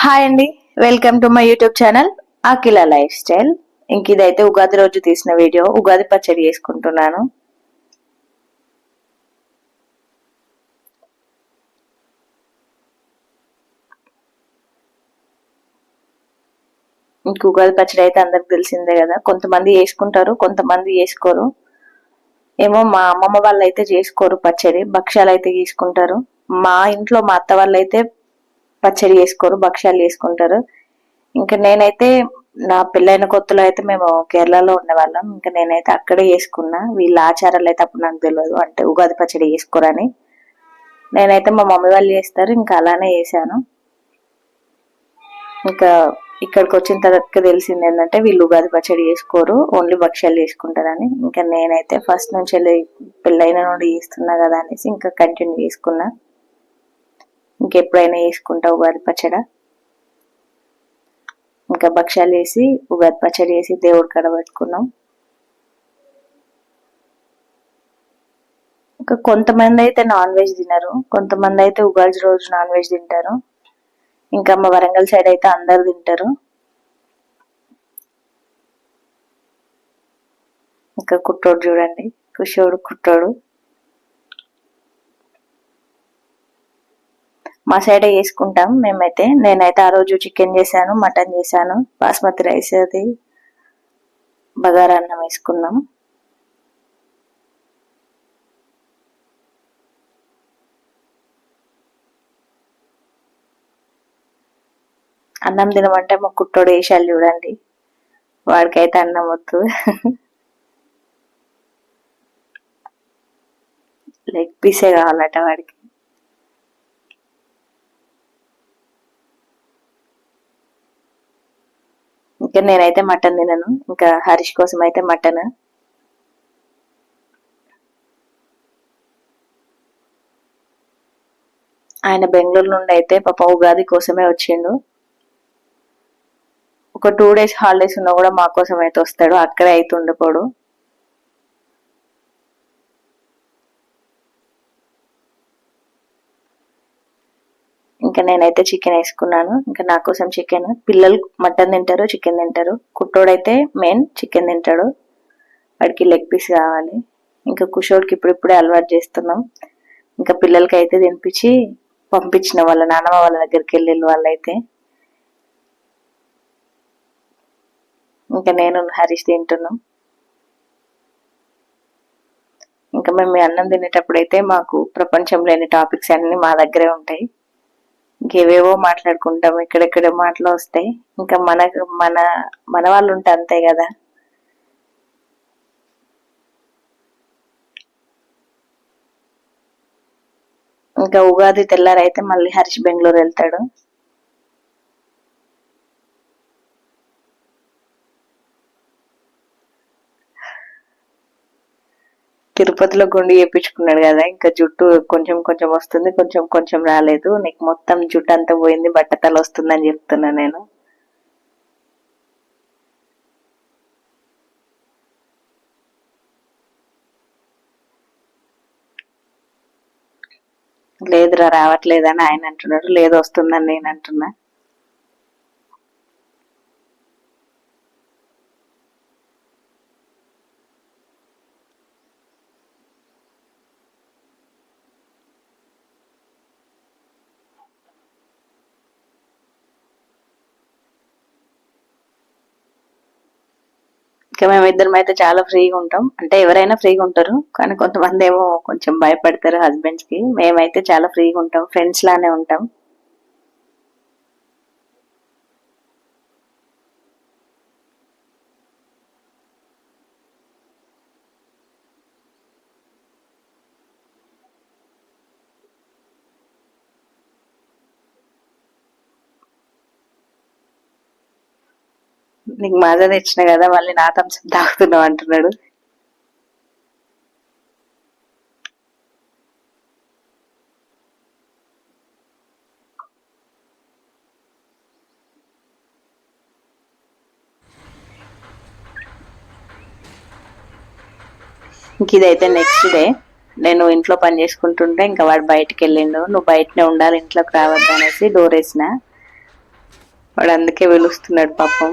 Hi అండి welcome to my YouTube channel Akhila lifestyle ఇంక ఇదైతే ఉగాది రోజు తీసిన వీడియో ఉగాది పచ్చడి చేసుకుంటున్నాను. ఇంక ఉగాది పచ్చడి అయితే అందరికి తెలిసిందే కదా. కొంతమంది చేసుకుంటారు కొంతమంది చేసుకోరు. ఏమో మా అమ్మమ్మ వాళ్ళు అయితే చేసుకోరు పచ్చడి. భక్ష్యాలు అయితే చేసుకుంటారు మా ఇంట్లో మా అత్త వాళ్ళు అయితే పచ్చడి చేసుకోరు భక్ష్యాలు చేసుకుంటారు. ఇంకా నేనైతే నా పెళ్ళైన కొత్తలో అయితే మేము కేరళలో ఉండేవాళ్ళం. ఇంకా నేనైతే అక్కడే చేసుకున్నా. వీళ్ళ ఆచారాలు అయితే అప్పుడు నాకు తెలియదు. అంటే ఉగాది పచ్చడి చేసుకోరని. నేనైతే మా మమ్మీ వాళ్ళు చేస్తారు. ఇంకా అలానే చేశాను. ఇంకా ఇక్కడికి వచ్చిన తర్వాత తెలిసింది ఏంటంటే వీళ్ళు ఉగాది పచ్చడి చేసుకోరు. ఓన్లీ భక్ష్యాలు చేసుకుంటారని. ఇంకా నేనైతే ఫస్ట్ నుంచి వెళ్ళి పెళ్ళైన నుండి చేస్తున్నా కదా అనేసి ఇంకా కంటిన్యూ చేసుకున్నా. ఇంకెప్పుడైనా వేసుకుంటా ఉగాది పచ్చడ. ఇంకా భక్ష్యాలు వేసి ఉగాది పచ్చడి వేసి దేవుడి కడ పెట్టుకున్నాం. ఇంకా కొంతమంది అయితే నాన్ వెజ్ తినరు. కొంతమంది అయితే ఉగాది రోజు నాన్ వెజ్ తింటారు. ఇంకా మా వరంగల్ సైడ్ అయితే అందరు తింటారు. ఇంకా కుట్టోడు చూడండి. కుషోడు కుట్టోడు మా సైడ్ చేసుకుంటాం. మేమైతే నేనైతే ఆ రోజు చికెన్ చేశాను మటన్ చేశాను బాస్మతి రైస్ అది బగారా అన్నం వేసుకున్నాం. అన్నం తినమంటే మా కుట్టోడు వేసాలు చూడండి. వాడికైతే అన్నం వద్దు. లెగ్ పీసే కావాలట వాడికి. ఇంకా నేనైతే మటన్ తినను. ఇంకా హరీష్ కోసం అయితే మటన్. ఆయన బెంగళూరు నుండి అయితే పాప ఉగాది కోసమే వచ్చిండు. ఒక టూ డేస్ హాలిడేస్ ఉన్నా కూడా మా కోసం అయితే వస్తాడు. అక్కడే అయితే ఉండిపోడు ఇంకా నేనైతే చికెన్ వేసుకున్నాను. ఇంకా నా కోసం చికెన్ పిల్లలు మటన్ తింటారు చికెన్ తింటారు. కుట్టోడైతే మెయిన్ చికెన్ తింటాడు. వాడికి లెగ్ పీస్ కావాలి. ఇంకా కుషోడికి ఇప్పుడిప్పుడే అలవాటు చేస్తున్నాం. ఇంకా పిల్లలకి అయితే తినిపించి పంపించిన వాళ్ళ నాన్నమ్మ వాళ్ళ దగ్గరికి వెళ్ళి వాళ్ళైతే. ఇంకా నేను హరీష్ తింటున్నాం. ఇంకా మేము అన్నం తినేటప్పుడు అయితే మాకు ప్రపంచంలో టాపిక్స్ అన్నీ మా దగ్గరే ఉంటాయి. ఇంకేవేవో మాట్లాడుకుంటాం ఇక్కడెక్కడ మాటలు వస్తాయి. ఇంకా మనకు మన మన వాళ్ళు ఉంటే అంతే కదా. ఇంకా ఉగాది తెల్లారైతే మళ్ళీ హరీష్ బెంగళూరు వెళ్తాడు. తిరుపతిలో గుండు చేపించుకున్నాడు కదా ఇంకా జుట్టు కొంచెం కొంచెం వస్తుంది కొంచెం కొంచెం రాలేదు. నీకు మొత్తం జుట్టు అంతా పోయింది బట్టతల వస్తుందని చెప్తున్నా నేను. లేదురా రావట్లేదని ఆయన అంటున్నాడు. లేదు వస్తుందని నేను అంటున్నా. ఇంకా మేమిద్దరం అయితే చాలా ఫ్రీగా ఉంటాం. అంటే ఎవరైనా ఫ్రీగా ఉంటారు. కానీ కొంతమంది ఏమో కొంచెం భయపడతారు హస్బెండ్స్కి మేమైతే చాలా ఫ్రీగా ఉంటాం. ఫ్రెండ్స్ లానే ఉంటాం. నీకు మాజా తెచ్చిన కదా మళ్ళీ నా థమ్స్అప్ తాగుతున్నావు అంటున్నాడు. ఇంక ఇదైతే నెక్స్ట్ డే నేను ఇంట్లో పని చేసుకుంటుంటే ఇంకా వాడు బయటకు వెళ్ళిండు నువ్వు బయటనే ఉండాలి ఇంట్లోకి రావద్దు అనేసి డోర్ వేసిన. వాడు అందుకే పిలుస్తున్నాడు పాపం.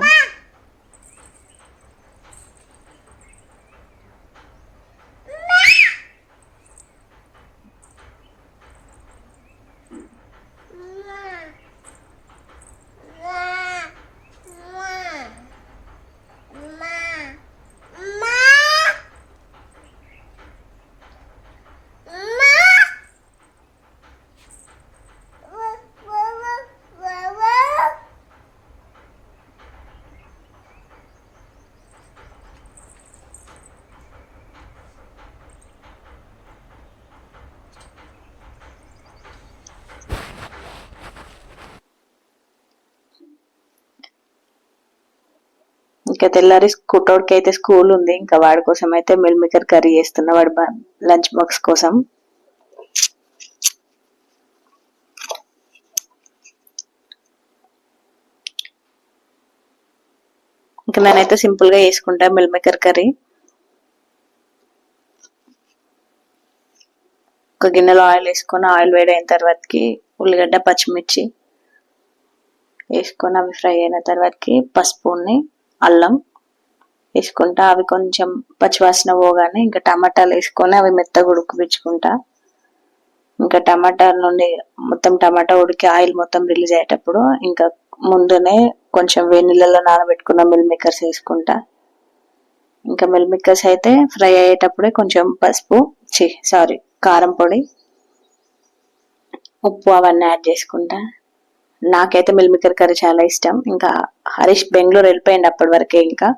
ఇంకా తెల్లారి కుట్టోడికి అయితే స్కూల్ ఉంది. ఇంకా వాడి కోసం అయితే మిల్ మేకర్ కర్రీ చేస్తున్నా. వాడి లంచ్ బాక్స్ కోసం. ఇంకా నేనైతే సింపుల్గా చేసుకుంటా మిల్ మేకర్ కర్రీ. ఒక గిన్నెలో ఆయిల్ వేసుకొని ఆయిల్ వేడి అయిన తర్వాతకి ఉల్లిగడ్డ పచ్చిమిర్చి వేసుకొని అవి ఫ్రై అయిన తర్వాతకి పసుపుని అల్లం వేసుకుంటా అవి కొంచెం పచ్చివాసన పోగానే ఇంకా టమాటాలు వేసుకొని అవి మెత్తగా ఉడికిపించుకుంటా. ఇంకా టమాటా నుండి మొత్తం టమాటా ఉడికి ఆయిల్ మొత్తం రిలీజ్ అయ్యేటప్పుడు ఇంకా ముందునే కొంచెం వేడి నానబెట్టుకున్న మిల్ మేకర్స్ వేసుకుంటా. ఇంకా మిల్ మేకర్స్ అయితే ఫ్రై అయ్యేటప్పుడే కొంచెం పసుపు చి సారీ కారం పొడి ఉప్పు అవన్నీ యాడ్ చేసుకుంటా. నాకైతే మిల్ మేకర్ కర్రీ చాలా ఇష్టం. ఇంకా హరీష్ బెంగళూరు వెళ్ళిపోయింది అప్పటి వరకే ఇంకా.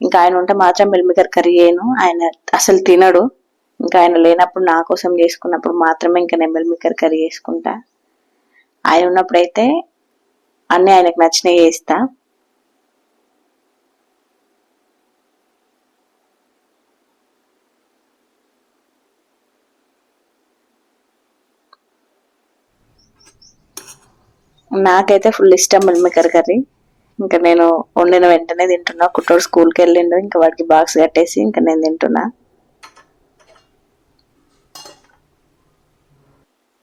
ఇంకా ఆయన ఉంటే మాత్రం మిల్ మేకర్ కర్రీ చేయను ఆయన అసలు తినడు. ఇంకా ఆయన లేనప్పుడు నా కోసం చేసుకున్నప్పుడు మాత్రమే ఇంకా నేను మిల్ మేకర్ కర్రీ చేసుకుంటా. ఆయన ఉన్నప్పుడైతే అన్నీ ఆయనకు నచ్చినవి చేస్తా. నాకైతే ఫుల్ ఇష్టం మిల్మికర్ కర్రీ ఇంకా నేను వండిన వెంటనే తింటున్నా. కుట్టోడు స్కూల్కి వెళ్ళిండు. ఇంకా వాడికి బాక్స్ కట్టేసి ఇంకా నేను తింటున్నా.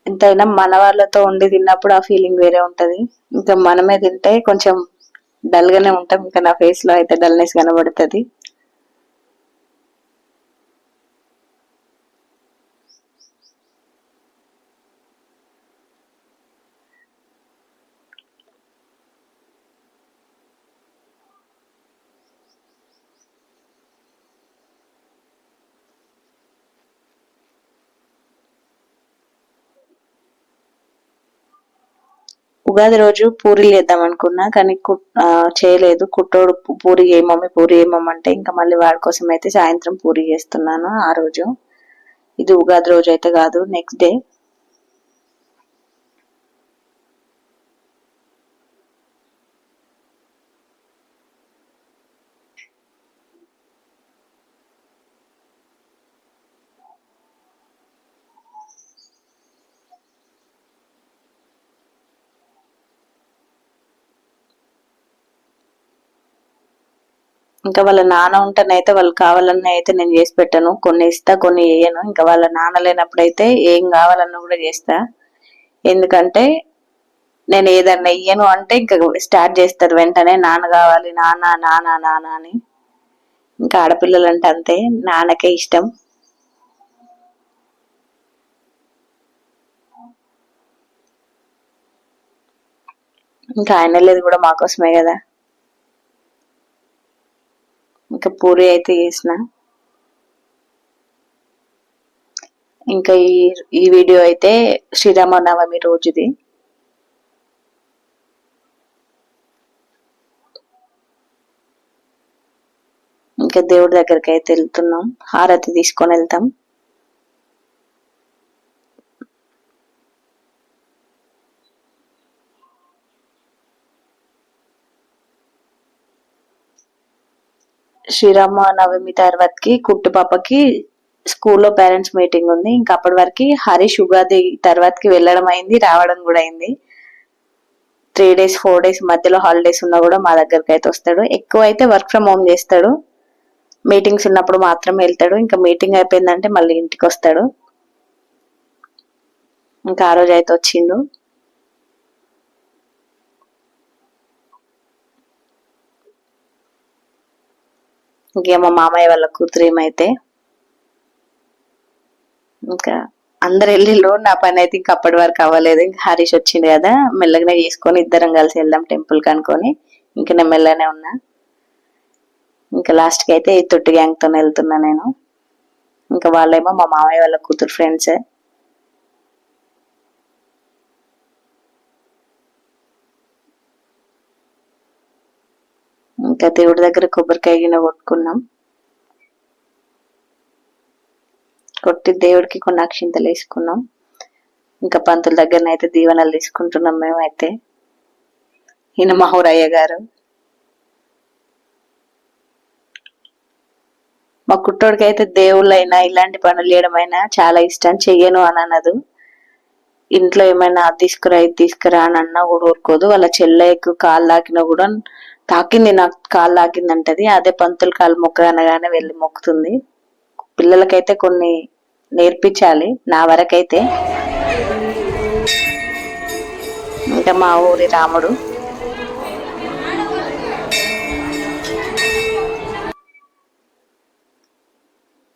ఎంతైనా మన వాళ్ళతో వండి తిన్నప్పుడు ఆ ఫీలింగ్ వేరే ఉంటది. ఇంకా మనమే తింటే కొంచెం డల్ గానే ఉంటాం. ఇంకా నా ఫేస్లో అయితే డల్నెస్ కనబడుతుంది. ఉగాది రోజు పూరీలు చేద్దాం అనుకున్నా కానీ చేయలేదు. కుట్టోడు పూరి ఏమమ్మి పూరి ఏమమ్మంటే ఇంకా మళ్ళీ వాడి కోసం అయితే సాయంత్రం పూరి చేస్తున్నాను ఆ రోజు. ఇది ఉగాది రోజు అయితే కాదు నెక్స్ట్ డే ఇంకా వాళ్ళ నాన్న ఉంటేనైతే వాళ్ళు కావాలన్న అయితే నేను చేసి పెట్టాను. కొన్ని ఇస్తా కొన్ని వేయను ఇంకా వాళ్ళ నాన్న లేనప్పుడైతే ఏం కావాలన్నా కూడా చేస్తా. ఎందుకంటే నేను ఏదన్నా ఇయ్యను అంటే ఇంకా స్టార్ట్ చేస్తారు వెంటనే నాన్న కావాలి నాన్న నాన్న నాన్న అని. ఇంకా ఆడపిల్లలు అంటే అంతే నాన్నకే ఇష్టం. ఇంకా ఆయన లేదు కూడా మాకోసమే కదా. ఇంకా పూరి అయితే చేసిన. ఇంకా ఈ ఈ వీడియో అయితే శ్రీరామనవమి రోజుది. ఇంకా దేవుడి దగ్గరికి అయితే వెళ్తున్నాం. హారతి తీసుకొని వెళ్తాం. శ్రీరామ నవమి తర్వాతకి కుట్టు పాపకి స్కూల్లో పేరెంట్స్ మీటింగ్ ఉంది. ఇంకా అప్పటి వరకు హరీష్ ఉగాది తర్వాతకి వెళ్ళడం అయింది రావడం కూడా అయింది. త్రీ డేస్ ఫోర్ డేస్ మధ్యలో హాలిడేస్ ఉన్నా కూడా మా దగ్గరికి అయితే వస్తాడు. ఎక్కువ అయితే వర్క్ ఫ్రమ్ హోమ్ చేస్తాడు. మీటింగ్స్ ఉన్నప్పుడు మాత్రమే వెళ్తాడు. ఇంకా మీటింగ్ అయిపోయిందంటే మళ్ళీ ఇంటికి వస్తాడు. ఇంకా ఆ రోజు అయితే వచ్చిండు. ఇంకేమో మామయ్య వాళ్ళ కూతురు ఏమైతే. ఇంకా అందరు వెళ్ళిళ్ళు నా పని అయితే ఇంకా అప్పటి వరకు అవ్వలేదు. ఇంకా హరీష్ వచ్చింది కదా మెల్లగానే చేసుకొని ఇద్దరం కలిసి వెళ్దాం టెంపుల్ కనుకొని ఇంకా నేను మెల్లనే ఉన్నా. ఇంకా లాస్ట్కి అయితే ఈ తొట్టి గ్యాంగ్తో వెళ్తున్నా నేను. ఇంకా వాళ్ళేమో మా మామయ్య వాళ్ళ కూతురు ఫ్రెండ్స్. ఇంకా దేవుడి దగ్గర కొబ్బరికాయ గిన్నె కొట్టుకున్నాం. కొట్టి దేవుడికి కొన్ని అక్షింతలు వేసుకున్నాం. ఇంకా పంతుల దగ్గర అయితే దీవెనలు తీసుకుంటున్నాం మేమైతే. ఈయన మహూరయ్య గారు. మా కుట్టోడికి అయితే దేవుళ్ళైనా ఇలాంటి పనులు చేయడమైనా చాలా ఇష్టం చెయ్యను అని అనదు ఇంట్లో ఏమైనా అది తీసుకురా ఇది తీసుకురా అని అన్నా కూడా ఊరుకోదు. వాళ్ళ చెల్లెకు కాలు తాకినా కూడా తాకింది నాకు కాలు తాకింది అంటది అదే పంతులు కాలు మొక్క అనగానే వెళ్ళి మొక్కుతుంది. పిల్లలకైతే కొన్ని నేర్పించాలి. నా వరకైతే. ఇంకా మా ఊరి రాముడు.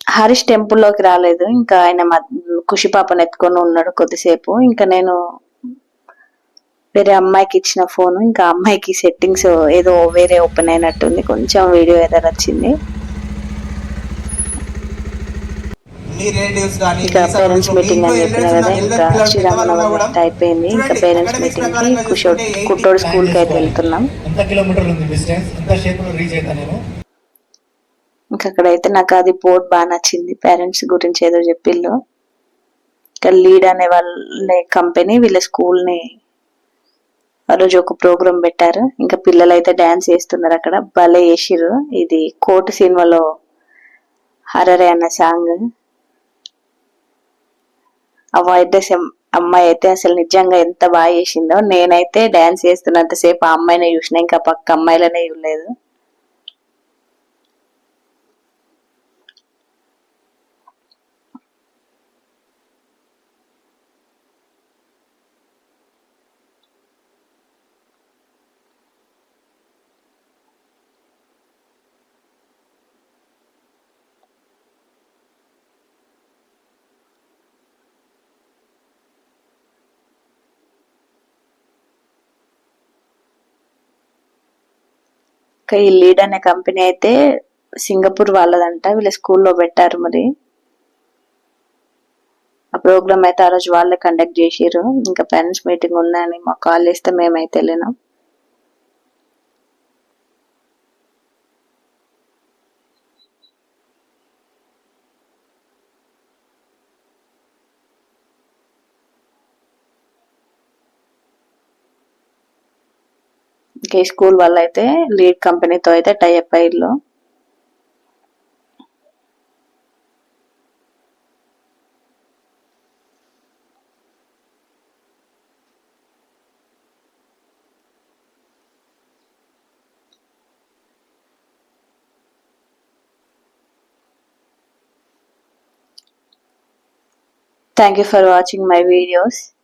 హరీష్ టెంపుల్లోకి రాలేదు. ఇంకా ఆయన మ- పాపను ఎత్తుకొని ఉన్నాడు కొద్దిసేపు. ఇంకా నేను వేరే అమ్మాయికి ఇచ్చిన ఫోన్ ఇంకా అమ్మాయికి సెట్టింగ్స్ ఏదో వేరే ఓపెన్ అయినట్టుంది. కొంచెం వీడియో ఎర్రర్ వచ్చింది ఇంకా పేరెంట్స్ మీటింగ్ అని చెప్పిన కదా ఇంకా శ్రీరామనవమి అంతా అయిపోయింది. ఇంకా పేరెంట్స్ మీటింగ్కి కుషోడ్ కుట్టోడు 80 స్కూల్కి అయితే వెళ్తున్నాం. ఎంత కిలోమీటర్లు ఉంది డిస్టెన్స్ ఎంత షేప్లో రీచ్ అవుతా నేను ఇంకా అక్కడైతే నాకు అది బోర్డ్ బాగా నచ్చింది. పేరెంట్స్ గురించి ఏదో చెప్పిళ్ళు. ఇంకా లీడ్ అనే వాళ్ళ కంపెనీ వీళ్ళ స్కూల్ని ఆ రోజు ఒక ప్రోగ్రామ్ పెట్టారు. ఇంకా పిల్లలు అయితే డాన్స్ చేస్తున్నారు అక్కడ. భలే చేసిర్రు. ఇది కోట సినిమాలో హరరే అన్న సాంగ్. ఆ అమ్మాయి అయితే అసలు నిజంగా ఎంత బాగా చేసిందో. నేనైతే డాన్స్ చేస్తున్నంతసేపు ఆ అమ్మాయినే చూసిన. ఇంకా పక్క అమ్మాయిలనే చూడలేదు. ఈ లీడ్ అనే కంపెనీ అయితే సింగపూర్ వాళ్ళదంట. వీళ్ళ స్కూల్లో పెట్టారు మరి. ఆ ప్రోగ్రామ్ అయితే ఆ రోజు వాళ్ళే కండక్ట్ చేసిర్రు. ఇంకా పేరెంట్స్ మీటింగ్ ఉందని మాకు కాల్ చేస్తే మేమైతే వెళ్ళినాం. ఇంకా స్కూల్ వాళ్ళు అయితే లీడ్ కంపెనీతో అయితే టైఅప్ అయ్యారు Thank you for watching my videos.